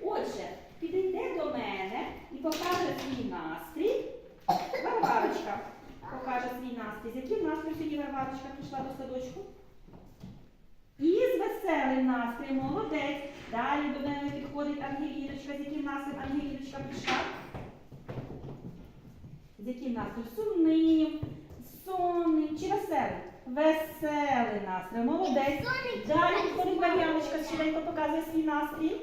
Отже, підійде до мене і покаже свій настрій. Варварочка покаже свій настрій. З яким настроєм сьогодні Варварочка прийшла до садочку? І з веселим настроєм, молодець. Далі до мене підходить Ангеліночка. З яким настроєм Ангеліночка прийшла? З яким настроєм? Сумним, сонним чи веселим? Веселий настрій. Молодець. Далі підходить Мар'яночка, швиденько показує свій настрій.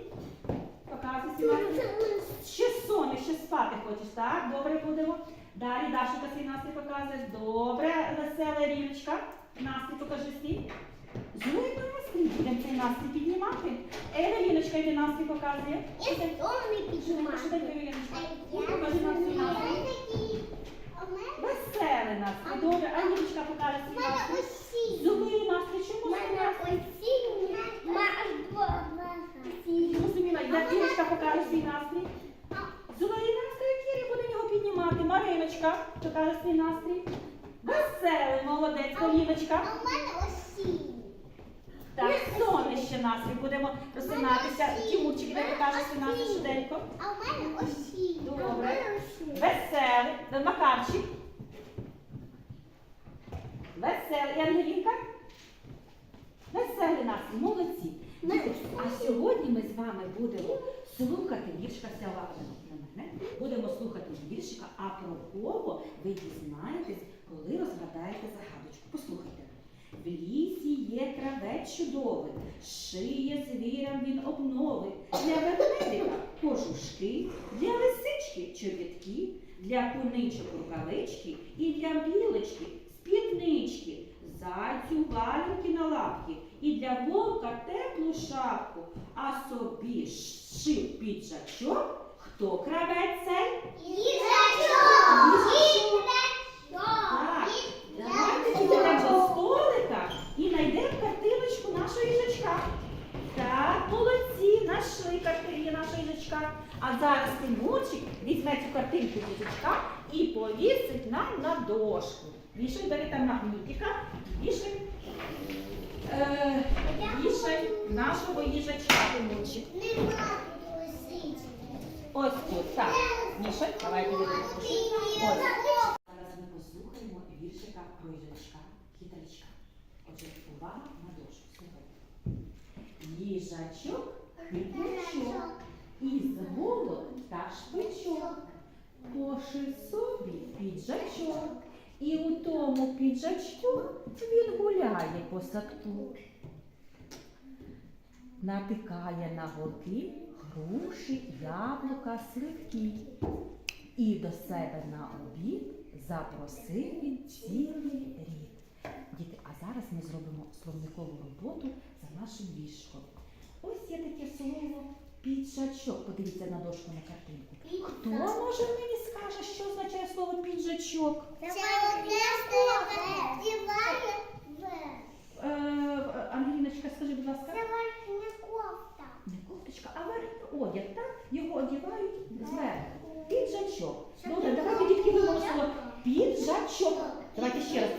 Показує свій настрій. Ще сонний, ще спати хочеш, так? Добре будемо. Далі Дашенька свій настрій показує. Добре, весела Ріночка. Настрій покажи свій. Злий настрій. Будемо цей настрій піднімати. Евеліночка йде настрій показує. Швиденько, швиденько, Евеліночка. І покажи нам свій настрій. Веселий настрій. Добре, Анічка покаже свій настрій. Злий настрій. Чому злий настрій? Зрозуміла. Ірочка покаже свій настрій. Злий настрій Кірі, будемо його піднімати. Свій настрій. Веселий, молодець, Поліночка. Так, соннище настрій. Будемо розсинатися. Тімурчик де покаже настрій швиденько. Добре. Веселий. Макарчик. Веселий. Ангелінка. Веселий настрій. Молодці. А сьогодні ми з вами будемо слухати віршика Сявата на мене. Будемо слухати віршика, а про кого ви дізнаєтесь, коли розгадаєте загадочку. Послухайте. В лісі є травець чудовий, шиє звірям він обнови. Для ведмедика кожушки, для лисички чобітки, для куничок рукавички і для білочки спіднички, зайцю валянки на лапки, і для вовка теплу шапку, а собі шив піджачок. Хто кравець цей? Так. Давайте підемо до столика і знайдемо картиночку нашого їжачка. Так, молодці, знайшли картині нашого їжачка. А зараз Тимурчик візьме цю картинку їжачка і повісить нам на дошку. Вішай, бери там магнітика, вішай, е, вішай нашого їжачка, Тимурчик. Ось тут, так. Міша, давайте візьмемо. Ось. Зараз ми послухаємо віршика про їжачка, хитрячка. Отже, увага на дошку. Слухайте. Їжачок, хитрячок, із голод та шпичок. Пошив собі піджачок, і у тому піджачку він гуляє по садку. Натикає на голки груші, яблука, сливки. І до себе на обід запросив він цілий рід. Діти, а зараз ми зробимо словникову роботу за нашим віршком. Ось є таке слово піджачок. Подивіться на дошку на картинку. Хто може мені скаже, що означає слово піджачок? Е, Ангеліночка, скажи, будь ласка. Не кофточка, а верх одяг, так? Його одягають зверху. Піджачок. Добре, давайте дітки слово піджачок. Давайте ще раз.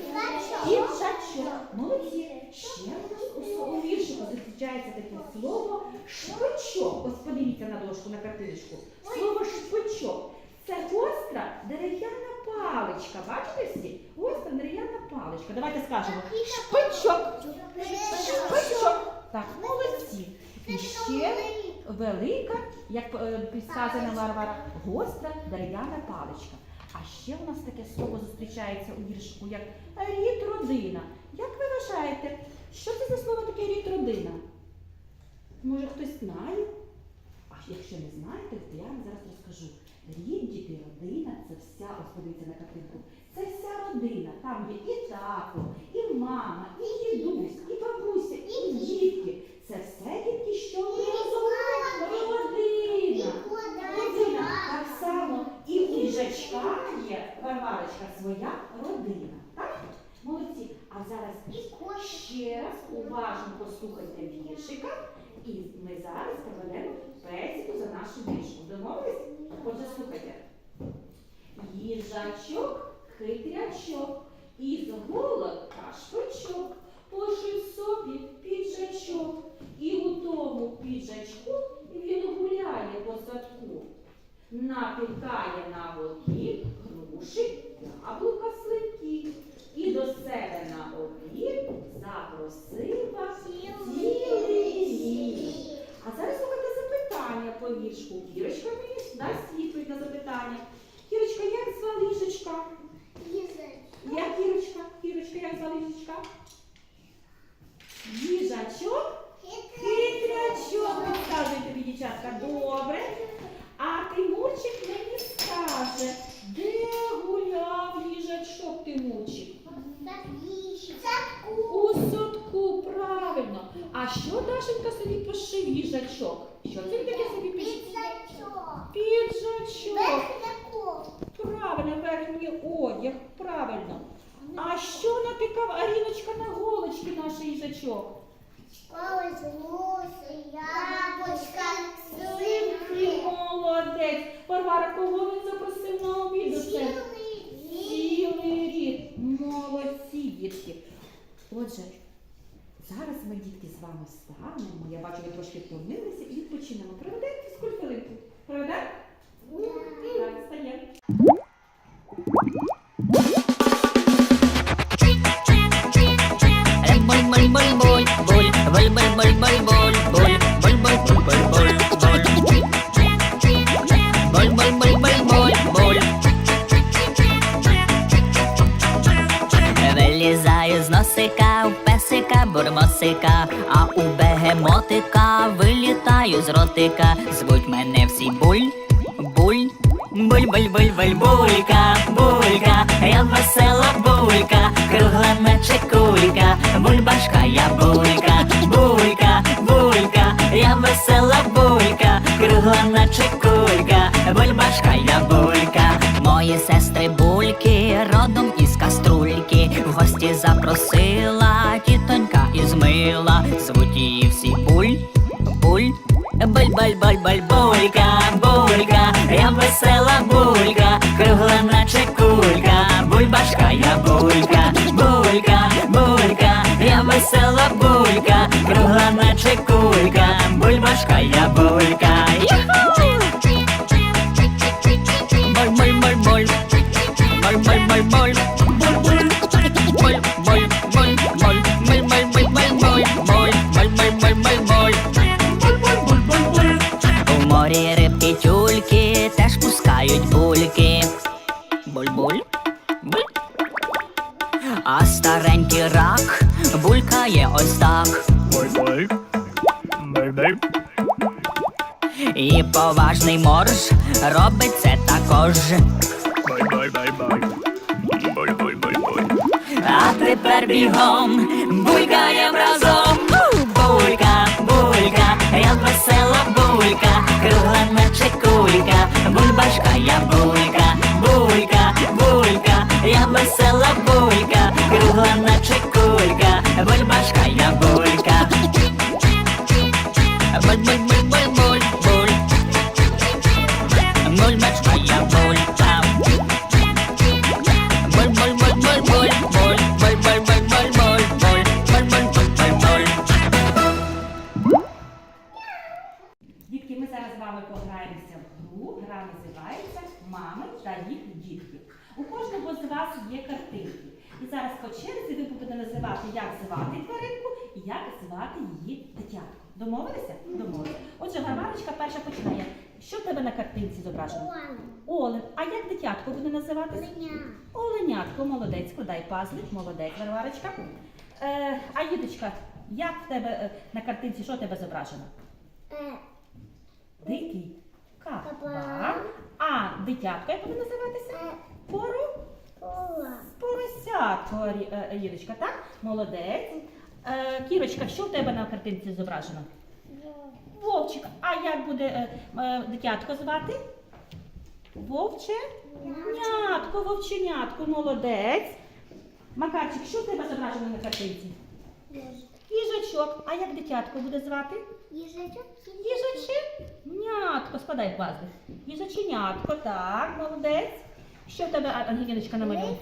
Піджачок. Молодці. Ще у, у віршику зустрічається таке слово шпичок. Ось подивіться на дошку, на картиночку. Слово шпичок. Це гостра дерев'яна паличка. Бачите всі? Гостра дерев'яна паличка. Давайте скажемо. Шпичок. Шпичок. Так, молодці. І ще велика, як е, підказана Варвара, гостра дерев'яна паличка. А ще у нас таке слово зустрічається у віршику, як рід родина. Як ви вважаєте, що це за слово таке рід родина? Може хтось знає? А якщо не знаєте, то я вам зараз розкажу. Рід, діти, родина це вся, ось подивіться на картинку, це вся родина. Там є і тато, і мама, і дідусь, і бабуся, і дітки. Це все дітки, що ми разом родина. Родина. Так само і у їжачка є Варварочка своя родина. Так? Молодці. А зараз ще раз уважно послухайте віршика, і ми зараз проведемо бесіду за нашу віршку. Домовились? Отже, слухайте. Їжачок, хитрячок, із голод та шпичок, пошив собі піджачок, і у тому піджачку він гуляє. натикає на голки груші, яблука, сливки. І до себе на обід запросила цілий рік. А зараз слухайте запитання по віршку. Кірочка мені дасть відповідь на запитання. Кірочка, як звали їжачка? Як Кірочка? Кірочка, як звали їжачка? Їжачок? Хитрячок, розказує тобі, дівчатка. Добре. А Тимурчик мені скаже, де гуляв їжачок Тимурчик? У садку, правильно. А що Дашенька собі пошив їжачок? Що це він таке собі пішов? Піджачок. Правильно, верхній одяг, правильно. А що натикав Аріночка на голочки наш їжачок? Молодець. Варвара, кого він запросив на обід до себе? Цілий рід. Молодці, дітки. Отже, зараз ми, дітки, з вами станемо. Я бачу, ви трошки втомилися і відпочинемо. Проведемо фізкульт хвилинку? Проведемо? Так, з носика, у песика, бурмосика, а у бегемотика вилітаю з ротика. Булька, булька, я весела булька, кругла наче кулька, бульбашка, я булька, булька, булька, я весела булька, кругла наче кулька, бульбашка, я булька, мої сестри бульки, родом із каструльки, в гості запросила тітонька із мила, звуть її всі буль, буль. Буль, буль, буль, буль, булька, кругла наче кулька, бульбашка, я булька, булька, булька, я весела булька, кругла наче кулька, бульбашка, я булька. А старенький рак булькає ось так. І поважний морж робить це також. А тепер бігом булькаєм разом. Булька, булька, я весела називається Мами та їх дітки. У кожного з вас є картинки. І зараз по черзі ви будете називати, як звати тваринку і як звати її дитятко. Домовилися? Домовилися. Отже, Варварочка перша починає. Що в тебе на картинці зображено? Олен. А як дитятко буде називатися? Оленятко, молодець, складай пазлик, молодець, Варварочка. Е, а Їдочка, як в тебе е, на картинці, що в тебе зображено? Дикий кабан. Дитятко як буде називатися? Поро? Поросятко, Рі- е, е, Ірочка, так? Молодець. Е, Кірочка, що в тебе на картинці зображено? Вовчик. А як буде е, е, дитятко звати? Вовче? Нятко, вовченятко, молодець. Макарчик, що в тебе зображено на картинці? Їжачок. А як дитятко буде звати? Їжаченятко, складай пазли. Їжаченятко, так, молодець. Що в тебе, Ангеліночка, намалює?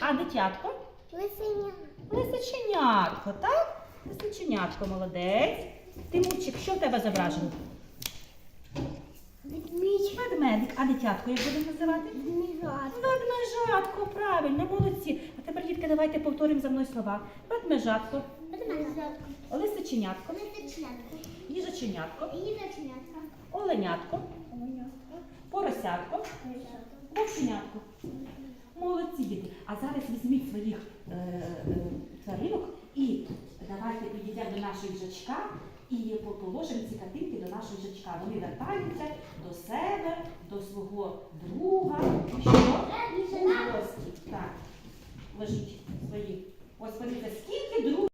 А дитятко? Лисиченятко, так? Лисиченятко, молодець. Тимурчик, що в тебе зображено? Ведмедик. А дитятко як будемо називати? Ведмежатко, правильно, молодці. А тепер, дітки, давайте повторимо за мною слова. Ведмежатко, лисиченятко, їжаченятко, оленятко, поросятко, вовченятко. Молодці діти. А зараз візьміть своїх е, е, тваринок і давайте підійдемо до нашого їжачка і положимо ці картинки до нашого їжачка. Вони вертаються до себе, до свого друга. Що? Так. Ложіть свої. Ось подивіться, скільки друг.